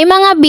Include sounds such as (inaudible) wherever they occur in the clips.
Hi mga B!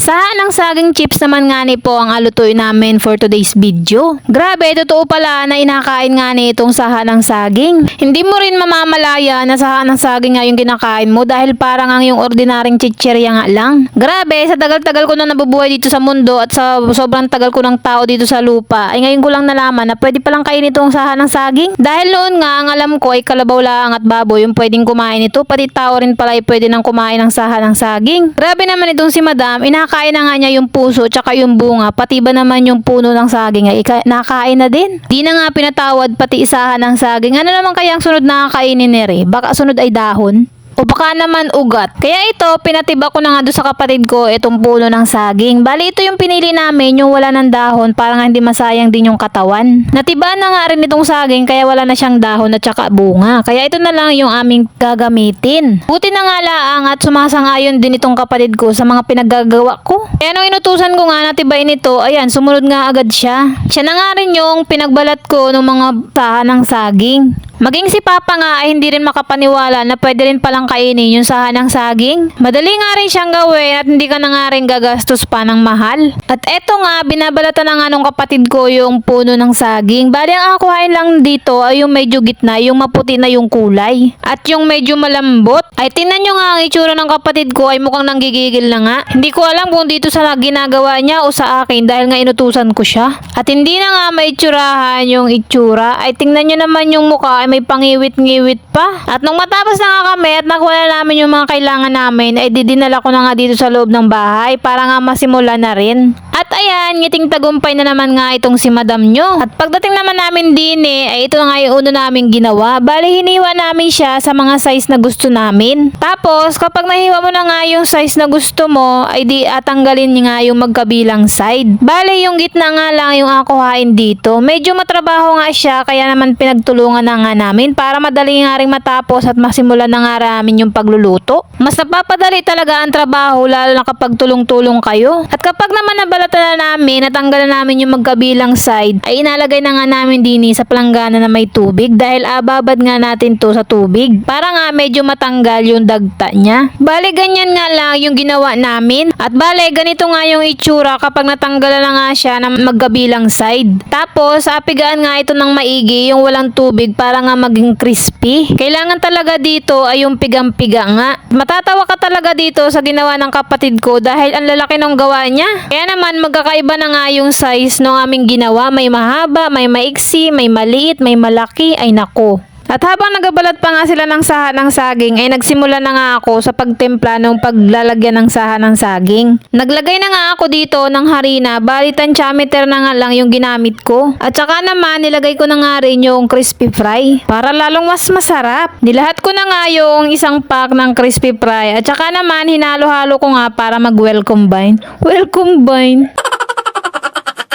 Saan ang saging chips naman nga ni po ang alutuin namin for today's video. Grabe, totoo pala na inakain nga ni itong saha ng saging. Hindi mo rin mamamalaya na saha ng saging nga yung kinakain mo dahil parang ang yung ordinaryong chicherya nga lang. Grabe, sa tagal-tagal ko na nabubuhay dito sa mundo at sa sobrang tagal ko ng tao dito sa lupa, ay ngayon ko lang nalaman na pwede palang kainin itong saha ng saging. Dahil noon nga, ang alam ko ay kalabaw lang at baboy yung pwedeng kumain ito, pati tao rin pala ay pwede nang kumain ng saha ng saging. Grabe naman itong si madam, inakain na nga niya yung puso tsaka yung bunga, pati ba naman yung puno ng saging ay nakain na din. Di na nga pinatawad pati isahan ng saging. Ano naman kaya ang sunod na kakainin ni Re? Baka sunod ay dahon? O baka naman ugat. Kaya ito, pinatiba ko na nga doon sa kapatid ko itong puno ng saging. Bali ito yung pinili namin, yung wala ng dahon, para hindi masayang din yung katawan. Natiba na nga rin itong saging, kaya wala na siyang dahon at saka bunga. Kaya ito na lang yung aming gagamitin. Buti na nga laang at sumasangayon din itong kapatid ko sa mga pinaggagawa ko. Kaya nung inutusan ko nga natibayin ito, ayan, sumunod nga agad siya. Siya na nga rin yung pinagbalat ko ng mga saha ng saging. Maging si Papa nga ay hindi rin makapaniwala na pwede rin palang kainin yung saha ng saging. Madali nga rin siyang gawin at hindi ka na nga rin gagastos pa ng mahal. At eto nga, binabalatan na nga nung kapatid ko yung puno ng saging. Bali ang akuhain lang dito ay yung medyo gitna, yung maputi na yung kulay. At yung medyo malambot. Ay tingnan nyo nga ang itsura ng kapatid ko ay mukhang nanggigigil na nga. Hindi ko alam kung dito sa ginagawa niya o sa akin dahil nga inutusan ko siya. At hindi na nga maitsurahan yung itsura. Ay tingnan nyo naman yung mukha ay may pangiwit-ngiwit pa. At nung matapos na nga kami at nakuha na namin yung mga kailangan namin, ay didinala ko na nga dito sa loob ng bahay para nga masimula na rin. At ayan, ngiting tagumpay na naman nga itong si madam nyo. At pagdating naman namin din eh, ay ito na nga yung uno namin ginawa. Bali, hiniwa namin siya sa mga size na gusto namin. Tapos, kapag nahiwa mo na nga yung size na gusto mo, ay di atanggalin nga yung magkabilang side. Bali, yung gitna nga lang yung akuhain dito. Medyo matrabaho nga siya, kaya naman pinagtulungan na nga namin para madali nga rin matapos at masimulan na nga namin yung pagluluto. Mas napapadali talaga ang trabaho lalo na kapag tulong-tulong kayo. At kapag naman nabalatan na namin, natanggalan namin yung magkabilang side, ay inalagay na nga namin dini sa palanggana na may tubig dahil ababad nga natin to sa tubig para nga medyo matanggal yung dagta niya. Bale, ganyan nga lang yung ginawa namin. At bale, ganito nga yung itsura kapag natanggalan na nga siya ng magkabilang side. Tapos, apigaan nga ito ng maigi yung walang tubig para nga maging crispy. Kailangan talaga dito ay yung pigang-piga nga. Matatawa ka talaga dito sa ginawa ng kapatid ko dahil ang lalaki ng gawa niya. Kaya naman magkakaiba na nga yung size ng aming ginawa. May mahaba, may maiksi, may maliit, may malaki. Ay nako. At habang nagabalat pa nga sila ng saha ng saging, ay nagsimula na nga ako sa pagtimpla ng paglalagyan ng saha ng saging. Naglagay na nga ako dito ng harina, bali tansyameter na nga lang yung ginamit ko. At saka naman, nilagay ko na nga rin yung crispy fry para lalong mas masarap. Nilahat ko na nga yung isang pack ng crispy fry at saka naman, hinalo-halo ko nga para mag-well combine. Well combine.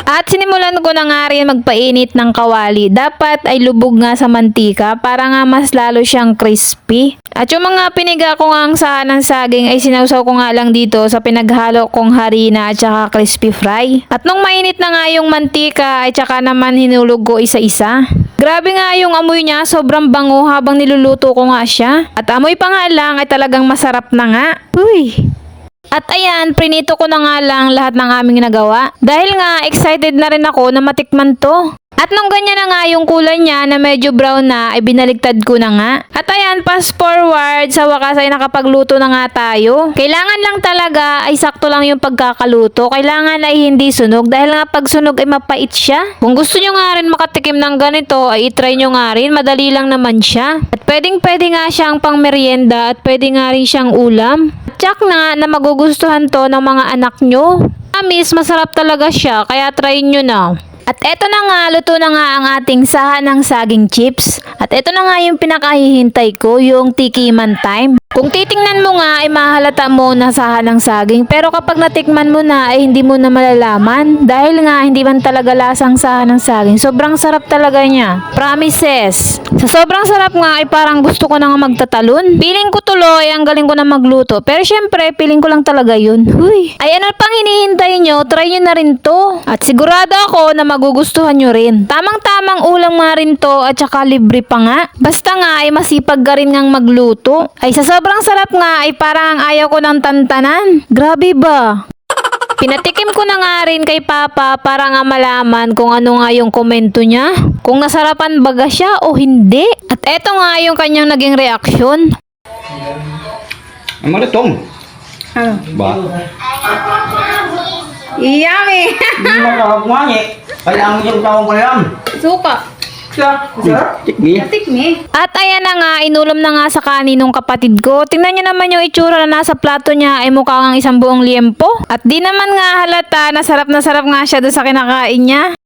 At sinimulan ko na nga rin magpainit ng kawali. Dapat ay lubog nga sa mantika para nga mas lalo siyang crispy. At yung mga piniga ko nga ang saha ng saging ay sinausaw ko nga lang dito sa pinaghalo kong harina at saka crispy fry. At nung mainit na nga yung mantika ay saka naman hinulog ko isa-isa. Grabe nga yung amoy niya, sobrang bango habang niluluto ko nga siya. At amoy pa nga lang ay talagang masarap na nga. Uy! At ayan, prinito ko na nga lang lahat ng aming nagawa. Dahil nga, excited na rin ako na matikman to. At nung ganyan na nga yung kulay niya na medyo brown na, ay binaligtad ko na nga. At ayan, fast forward, sa wakas ay nakapagluto na nga tayo. Kailangan lang talaga ay sakto lang yung pagkakaluto. Kailangan ay hindi sunog dahil nga pag sunog ay mapait siya. Kung gusto nyo nga rin makatikim ng ganito, ay itry nyo nga rin. Madali lang naman siya. At pwedeng pwede nga siyang pang merienda at pwede nga rin siyang ulam. Tsak na na magugustuhan to ng mga anak nyo. Amis, masarap talaga siya, kaya try nyo na. At eto na nga, luto na nga ang ating saha ng saging chips. At eto na nga yung pinakahihintay ko, yung tikiman time. Kung titingnan mo nga ay mahalata mo na saha ng saging pero kapag natikman mo na ay hindi mo na malalaman dahil nga hindi man talaga lasang saha ng saging. Sobrang sarap talaga niya. Promises. Sa sobrang sarap nga ay parang gusto ko na nga magtatalon. Piling ko tuloy ang galing ko na magluto pero syempre piling ko lang talaga yun. Huy. Ay ano pang hinihintay nyo? Try nyo na rin to. At sigurado ako na magugustuhan nyo rin. Tamang-tamang ulam nga rin to at saka libre pa nga. Basta nga ay masipag ka rin ngang magluto. Ay sa sobrang sarap nga ay parang ang ayaw ko ng tantanan. Grabe ba? Pinatikim ko na nga rin kay Papa para nga malaman kung ano nga yung komento niya. Kung nasarapan baga siya o hindi. At eto nga yung kanyang naging reaksyon. Ang malatong. Ano? Ba? Yummy! Hindi mo nakagmani. Kaya ang (laughs) yung tawang ko yan. Suka. At ayan na nga, inulom na nga sa kanin ng kapatid ko. Tingnan nyo naman yung itsura na nasa plato niya ay mukha nga isang buong liempo. At di naman nga halata na sarap na sarap nga siya doon sa kinakain niya.